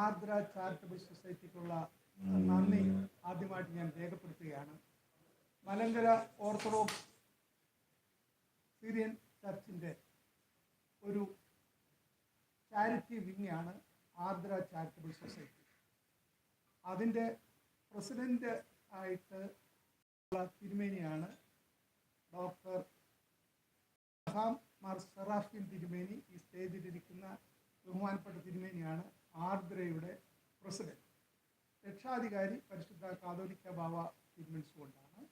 ആർദ്ര charitable സൊസൈറ്റിക്കുള്ള നന്ദി ആദ്യമായിട്ട് ഞാൻ രേഖപ്പെടുത്തുകയാണ്. മലങ്കര ഓർത്തഡോക്സ് സീരിയൻ ചർച്ചിന്റെ ഒരു ചാരിറ്റി വിങ്ങാണ് ആർദ്ര ചാരിറ്റബിൾ സൊസൈറ്റി. അതിന്റെ പ്രസിഡന്റ് ആയിട്ട് ഉള്ള തിരുമേനിയാണ് ഡോക്ടർ മാർ സെറാഫിൻ തിരുമേനി. ഈ സ്റ്റേജിലിരിക്കുന്ന ബഹുമാനപ്പെട്ട തിരുമേനിയാണ് ആർദ്രയുടെ പ്രസിഡന്റ്. രക്ഷാധികാരി പരിശുദ്ധ കാതോലിക്ക ബാവ തിരുമൻസ് കൊണ്ടാണ്.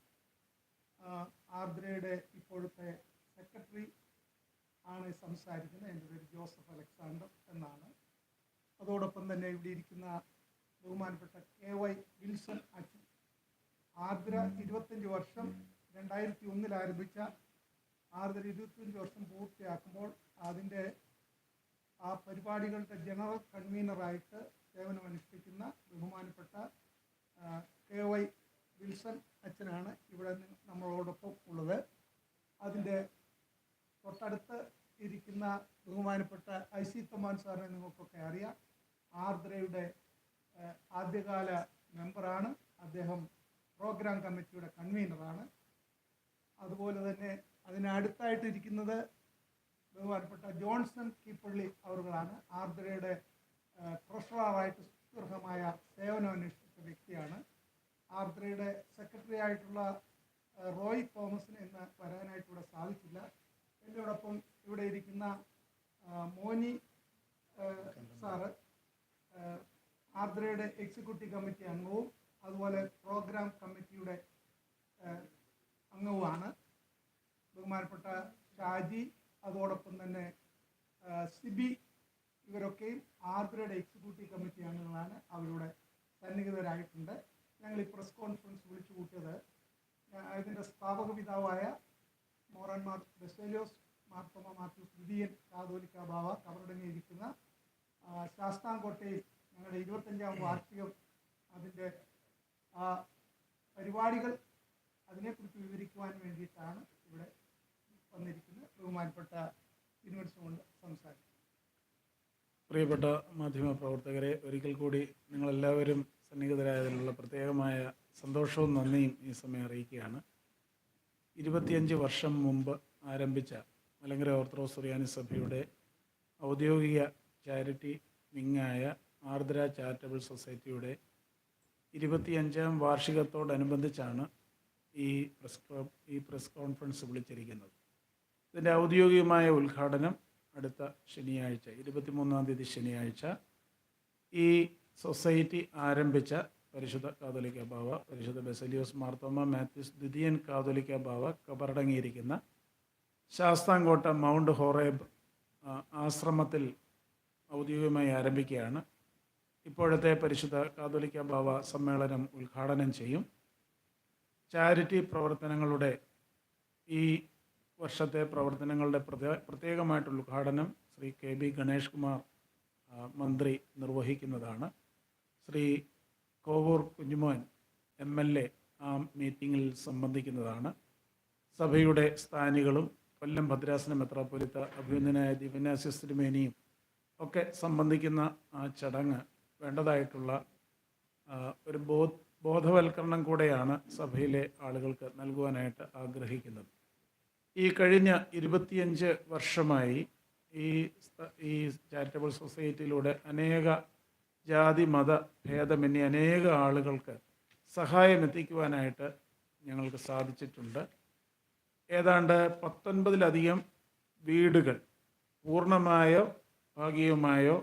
ആർദ്രയുടെ ഇപ്പോഴത്തെ സെക്രട്ടറി ആണ് സംസാരിക്കുന്നത്. എന്റെ പേര് ജോസഫ് അലക്സാണ്ടർ എന്നാണ്. അതോടൊപ്പം തന്നെ ഇവിടെ ഇരിക്കുന്ന ബഹുമാനപ്പെട്ട കെ വൈ വിൽസൺ അച്ഛൻ. ആർദ്ര ഇരുപത്തഞ്ച് വർഷം രണ്ടായിരത്തി ഒന്നിൽ ആരംഭിച്ച ആർദ്ര ഇരുപത്തഞ്ച് വർഷം പൂർത്തിയാക്കുമ്പോൾ അതിന്റെ ആ പരിപാടികളുടെ ജനറൽ കൺവീനറായിട്ട് സേവനമനുഷ്ഠിക്കുന്ന ബഹുമാനപ്പെട്ട കെ വൈ വിൽസൺ അച്ഛനാണ് ഇവിടെ നമ്മളോടൊപ്പം ഉള്ളത്. അതിന്റെ തൊട്ടടുത്ത് ഇരിക്കുന്ന ബഹുമാനപ്പെട്ട ഐ സി തമ്മാൻ സാറിനെ നിങ്ങൾക്കൊക്കെ അറിയാം. ആർദ്രയുടെ ആദ്യകാല മെമ്പറാണ്. അദ്ദേഹം പ്രോഗ്രാം കമ്മിറ്റിയുടെ കൺവീനറാണ്. അതുപോലെ തന്നെ അതിനടുത്തായിട്ട് ഇരിക്കുന്നത് ബഹുമാനപ്പെട്ട ജോൺസൺ കീപ്പള്ളി അവറുകളാണ്. ആർദ്രയുടെ ട്രഷറായിട്ട് സുദീർഘമായ സേവനം അന്വേഷിച്ച വ്യക്തിയാണ്. ആർദ്രയുടെ സെക്രട്ടറി ആയിട്ടുള്ള റോയ് തോമസിന് ഇന്ന് വരാനായിട്ട് ഇവിടെ സാധിച്ചില്ല. എന്നോടൊപ്പം ഇവിടെ ഇരിക്കുന്ന മോനി സാറ് ആർദ്രയുടെ എക്സിക്യൂട്ടീവ് കമ്മിറ്റി അംഗവും അതുപോലെ പ്രോഗ്രാം കമ്മിറ്റിയുടെ അംഗവുമാണ്. ബഹുമാനപ്പെട്ട ഷാജി അതോടൊപ്പം തന്നെ സിബി ഇവരൊക്കെയും ആർദ്രയുടെ എക്സിക്യൂട്ടീവ് കമ്മിറ്റി അംഗങ്ങളാണ്. അവരുടെ സന്നിഹിതരായിട്ടുണ്ട്. ഞങ്ങൾ ഈ പ്രസ് കോൺഫറൻസ് വിളിച്ചു കൂട്ടിയത് ഇതിന്റെ സ്ഥാപക പിതാവായ മോറന്മാർ ബെസേലിയോസ് മാർത്തോമ മാത്യു ദ്വിതീയൻ കാതോലിക്ക ബാവ കവറടങ്ങിയിരിക്കുന്ന ശാസ്താംകോട്ടയിൽ ഞങ്ങളുടെ ഇരുപത്തഞ്ചാം വാർഷികം അതിന്റെ ആ പരിപാടികൾ അതിനെക്കുറിച്ച് വിവരിക്കുവാൻ വേണ്ടിയിട്ടാണ് ബഹുമാനപ്പെട്ട സംസാരിക്കും. പ്രിയപ്പെട്ട മാധ്യമ പ്രവർത്തകരെ ഒരിക്കൽ കൂടി നിങ്ങളെല്ലാവരും സന്നിഹിതരായതിനുള്ള പ്രത്യേകമായ സന്തോഷവും നന്ദിയും ഈ സമയം അറിയിക്കുകയാണ്. ഇരുപത്തിയഞ്ച് വർഷം മുമ്പ് ആരംഭിച്ച മലങ്കര ഓർത്തഡോക്സ് സുറിയാനി സഭയുടെ ഔദ്യോഗിക ചാരിറ്റി വിങ്ങായ ആർദ്ര ചാരിറ്റബിൾ സൊസൈറ്റിയുടെ ഇരുപത്തിയഞ്ചാം വാർഷികത്തോടനുബന്ധിച്ചാണ് ഈ പ്രസ് ഈ പ്രസ് കോൺഫറൻസ് വിളിച്ചിരിക്കുന്നത്. ഇതിന്റെ ഔദ്യോഗികമായ ഉദ്ഘാടനം അടുത്ത ശനിയാഴ്ച ഇരുപത്തിമൂന്നാം തീയതി ശനിയാഴ്ച. ഈ സൊസൈറ്റി ആരംഭിച്ച പരിശുദ്ധ കാതോലിക്ക ബാവ പരിശുദ്ധ ബെസലിയോസ് മാർത്തോമ മാത്യൂസ് ദ്വിതീയൻ കാതോലിക്ക ബാവ കബറടങ്ങിയിരിക്കുന്ന ശാസ്താംകോട്ട മൗണ്ട് ഹോറേബ് ആശ്രമത്തിൽ ഔദ്യോഗികമായി ആരംഭിക്കുകയാണ്. ഇപ്പോഴത്തെ പരിശുദ്ധ കാതോലിക്ക ബാവ സമ്മേളനം ഉദ്ഘാടനം ചെയ്യും. ചാരിറ്റി പ്രവർത്തനങ്ങളുടെ ഈ വർഷത്തെ പ്രവർത്തനങ്ങളുടെ പ്രത്യേക പ്രത്യേകമായിട്ടുള്ള ഉദ്ഘാടനം ശ്രീ കെ ബി ഗണേഷ് കുമാർ മന്ത്രി നിർവഹിക്കുന്നതാണ്. Shri Kovoor Kunjumon M L A ആ മീറ്റിങ്ങിൽ സംബന്ധിക്കുന്നതാണ്. സഭയുടെ സ്ഥാനികളും കൊല്ലം ഭദ്രാസന മെത്രാപ്പൊലിത്ത അഭിനന്ദനായ ദിവനാസ്യസ് തിരുമേനിയും ഒക്കെ സംബന്ധിക്കുന്ന ആ ചടങ്ങ് വേണ്ടതായിട്ടുള്ള ഒരു ബോധവൽക്കരണം കൂടെയാണ് സഭയിലെ ആളുകൾക്ക് നൽകുവാനായിട്ട് ആഗ്രഹിക്കുന്നത്. ഈ കഴിഞ്ഞ ഇരുപത്തിയഞ്ച് വർഷമായി ഈ ഈ ചാരിറ്റബിൾ സൊസൈറ്റിയിലൂടെ അനേക ജാതി മത ഭേദമന്യേ അനേക ആളുകൾക്ക് സഹായം എത്തിക്കുവാനായിട്ട് ഞങ്ങൾക്ക് സാധിച്ചിട്ടുണ്ട്. ഏതാണ്ട് പത്തൊൻപതിലധികം വീടുകൾ പൂർണമായോ ഭാഗികമായോ